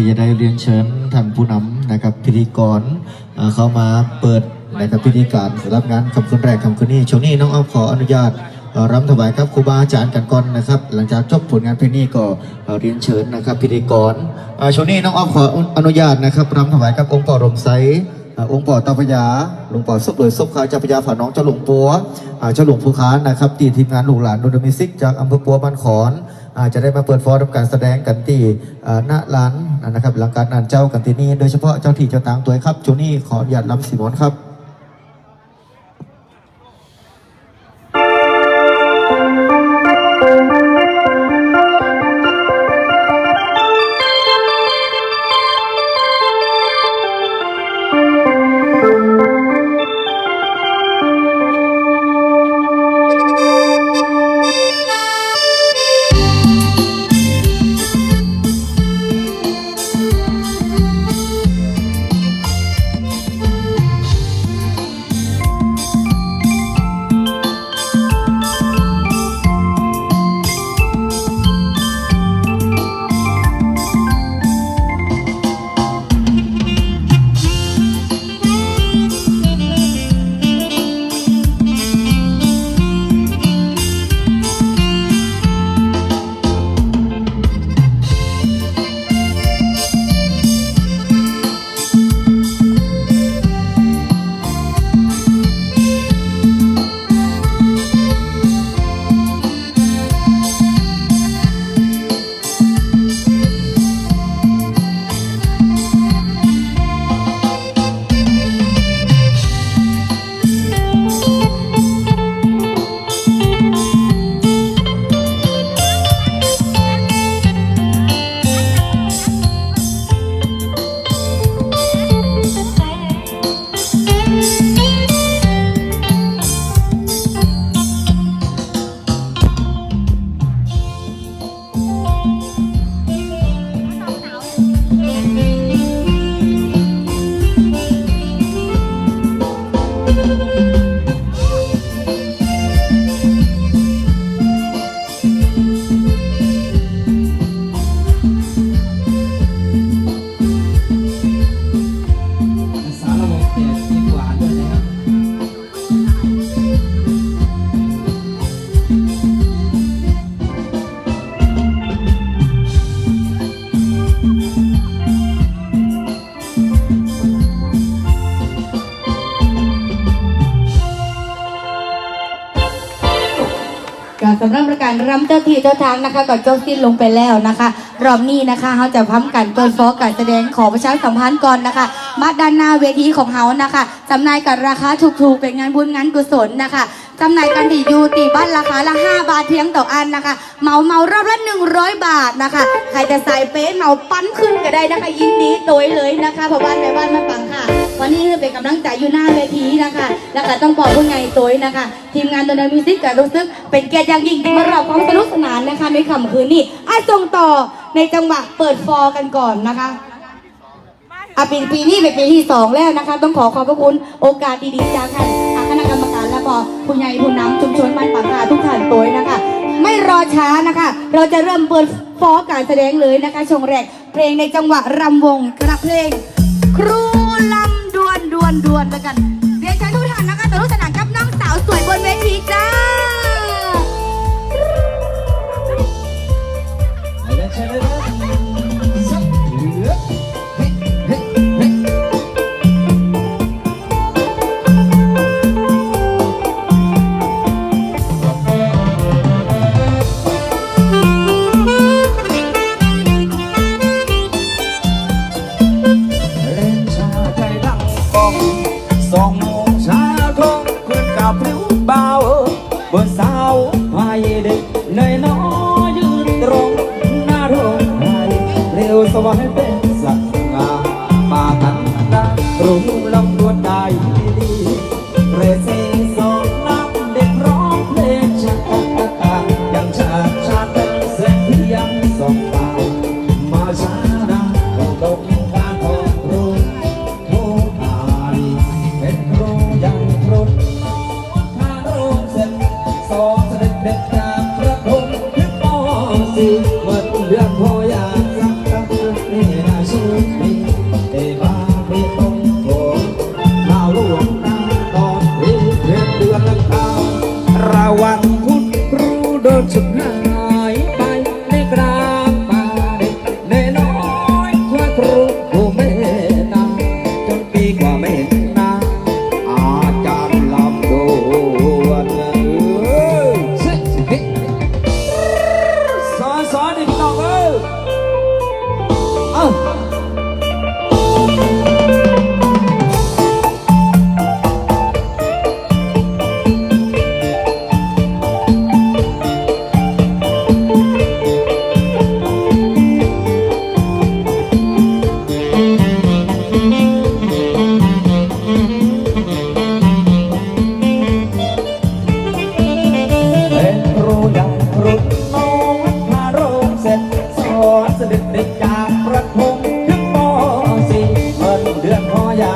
ที่จะได้เรียนเชิญท่านผู้นำนะครับพิธีกรเข้ามาเปิดนะครับพิธีการสำหรับงานคำคืนแรกคำคืนนี้ช่วงนี้น้องอ้อมขออนุญาตรำถวายครับครูบาอาจารย์กันก่อนนะครับ หลังจากจบผลงานเพลงนี้ก็เรียนเชิญนะครับ พิธีกรช่วงนี้น้องอ้อมขออนุญาตนะครับรำถวายครับองค์ป่อรมไซ องค์ป่อตาพยาหลวงป่อสุบเลยสุบขาวเจ้าพยาฝาน้องเจ้าหลวงปัวเจ้าหลวงภูค้านนะครับตีทีมงานลูกหลานโนดมิซิกจากอำเภอปัวบ้านขอนอาจจะได้มาเปิดฟอร์มการแสดงกันที่เอ่อณร้านนะครับหลังการนานเจ้ากันที่นี่โดยเฉพาะเจ้าที่เจ้าตางตัวครับจูนี่ขออนุญาตรับสีมอนครับ รับการรำเจ้าที่เจ้าทางนะคะก่อนจบสิ้นลงไปแล้วนะคะ รอบนี้นะคะเขาจะพัมกันเปิดฟอการแสดงขอประชาสัมพันธ์ก่อนนะคะมาด้านหน้าเวทีของเขานะคะจำหน่ายกับราคาถูกๆเป็นงานบุญงานกุศลนะคะ จำหน่ายกันที่อยูตีบ้านราคาละ 5 บาทเพียงต่ออันนะคะ เมาเมารอบละ 100 บาทนะคะ ใครจะใส่เป๊ะเมาปั้นขึ้นก็ได้นะคะ ยินดีโดยเลยนะคะเพราะบ้านในบ้านมาปังค่ะ วันนี้เป็นกำลังใจอยู่หน้าเวทีนะคะแล้วก็ต้องบอกผู้ไงตัวนะคะ ทีมงานตัวนั้นมิวสิกก็รู้สึกเป็นเกียรติอย่างยิ่งที่มารับความสนุกสนานนะคะในค่ำคืนนี้อะส่งต่อในจังหวะเปิดฟอร์กันก่อนนะคะอะปีปีนี้เป็นปีที่สองแล้วนะคะ ต้องขอขอบพระคุณโอกาสดีๆจากท่าน แล้วก็ผู้ใหญ่ผู้นำชุมชนบ้านปากกาทุกท่านตัวนะคะ ไม่รอช้านะคะ เราจะเริ่มเปิดฟ้อการแสดงเลยนะคะชงแรก เพลงในจังหวะรำวงกระเพลง ครูลำดวนดวนดวนแล้วกันเรียนเชิญทุกท่านนะคะตะลุสนานกับน้องสาวสวยบนเวทีจ้าเชิญเลยนะ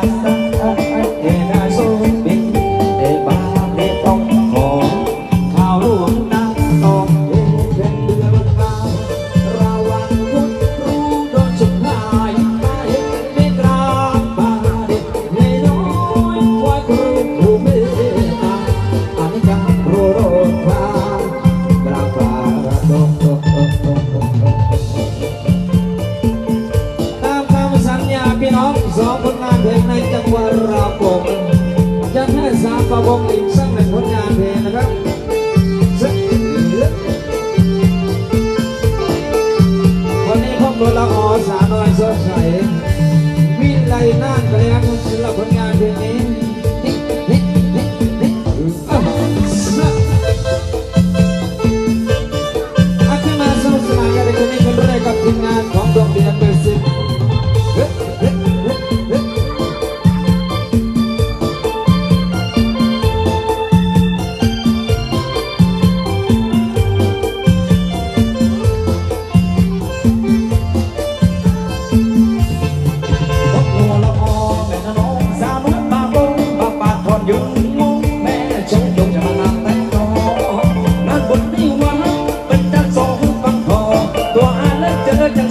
casa. ตัวอาแล้วเจอจะ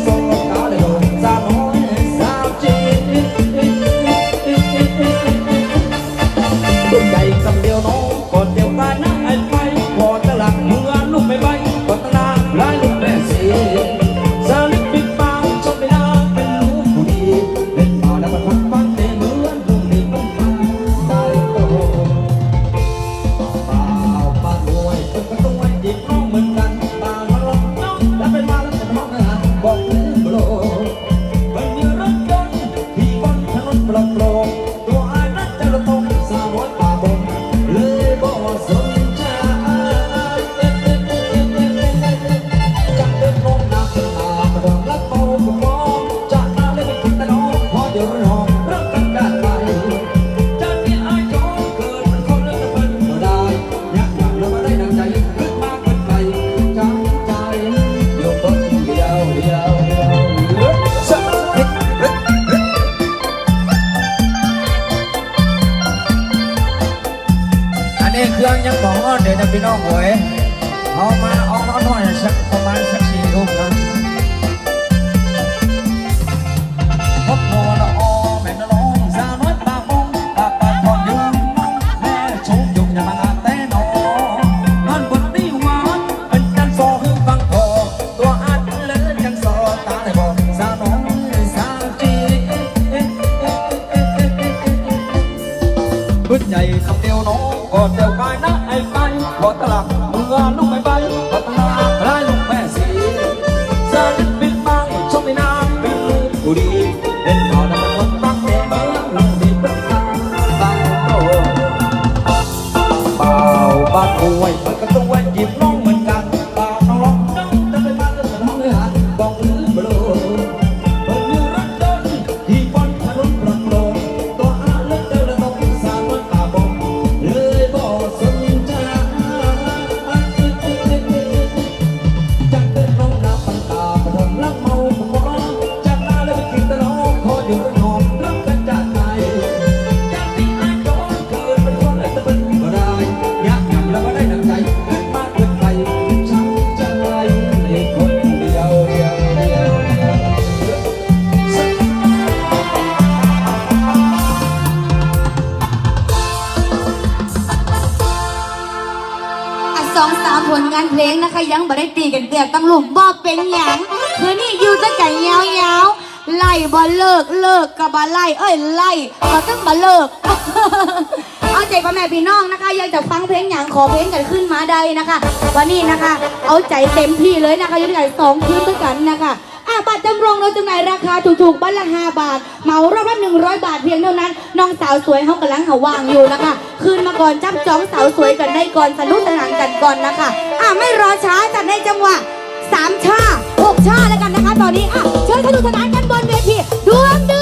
กตั้งหลุมบ่เป็นหยังคืนนี้อยู่ตั้งแต่ยาวยาวไล่บ่เลิกเลิกกับบ่ไล่เอ้ยไล่ก็ตั้งบ่เลิก เอาใจพ่อแม่พี่น้องนะคะอยากจะฟังเพลงหยังขอเพลงกันขึ้นมาได้นะคะ วันนี้นะคะ เอาใจเต็มที่เลยนะคะยู่ด้วยกัสองคืนด้วยกันนะคะาบาทจดำรงเราจำหน่ายราคาถูกๆบัตรละห้าบาท เหมารอบละหนึ่งร้อยบาทเพียงเท่านั้น น้องสาวสวยเขากำลังหาว่างอยู่นะคะ คืนมาก่อนจับจ้องสาวสวยกันได้ก่อนสนุกสนานกันก่อนนะคะ อะไม่รอช้าจัดในจังหวะสามชาหกชาแล้วกันนะคะ ตอนนี้อะเชิญสนุกสนานกันบนเวทีดวงด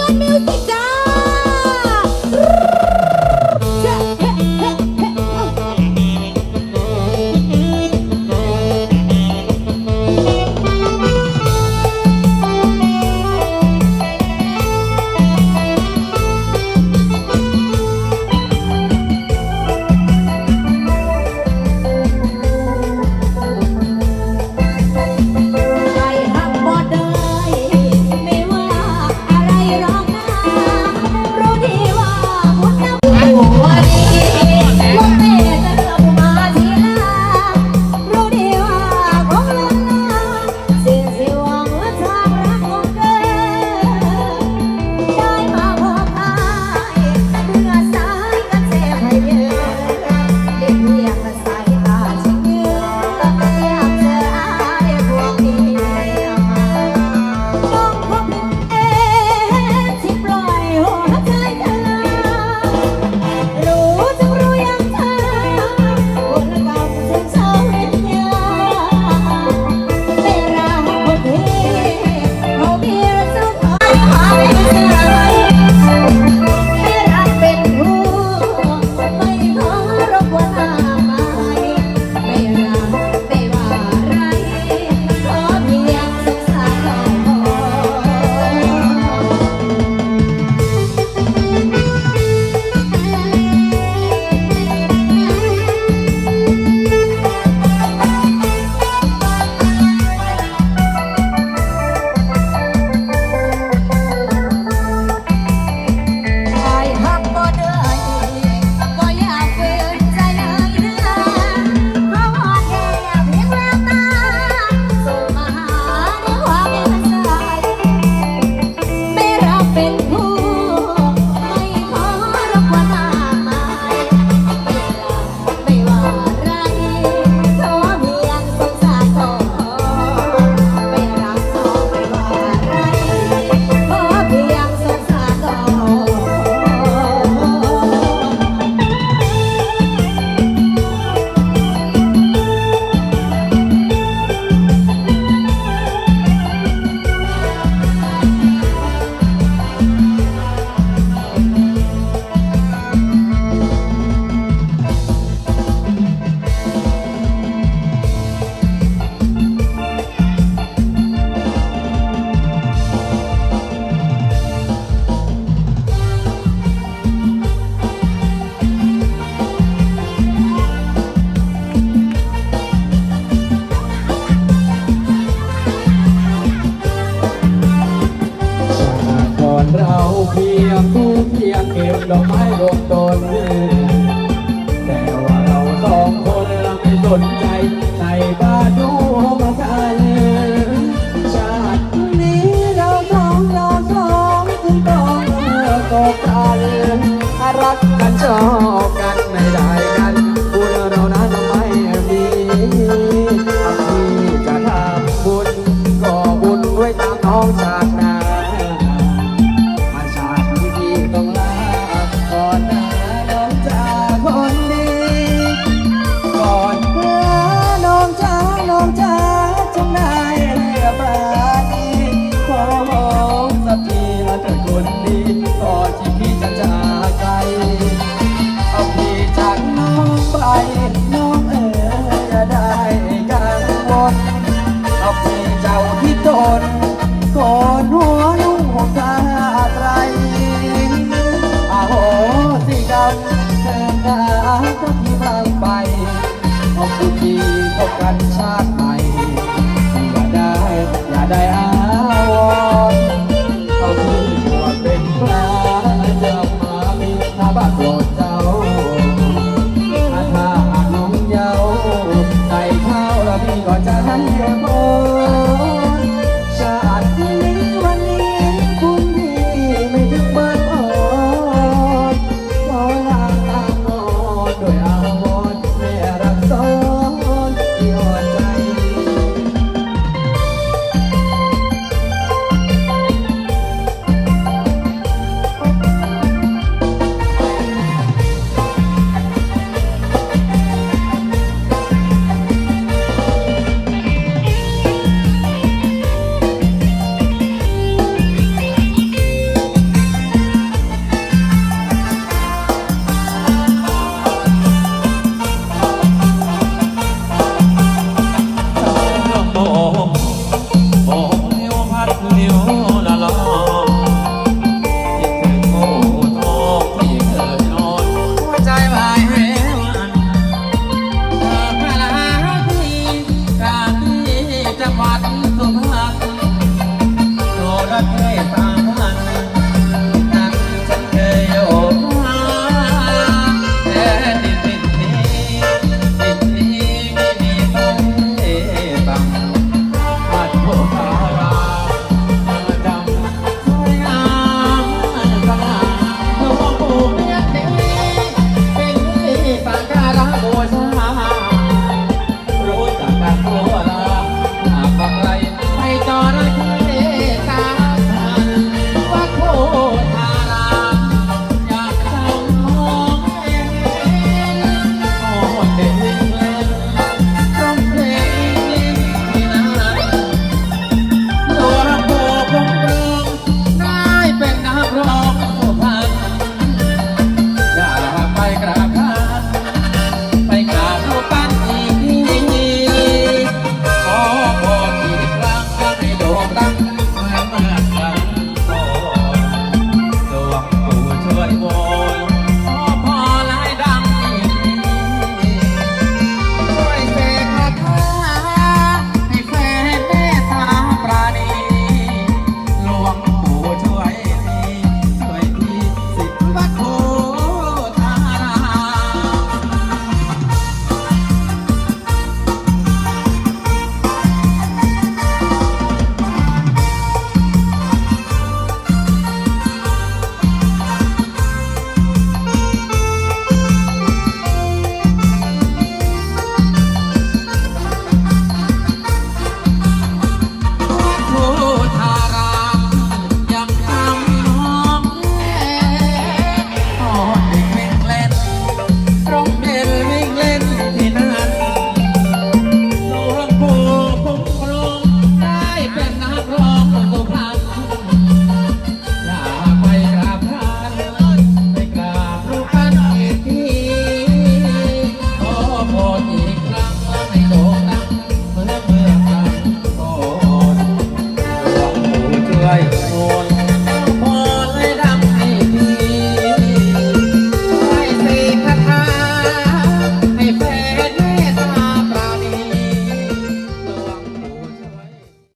ดอกไม้รวมตน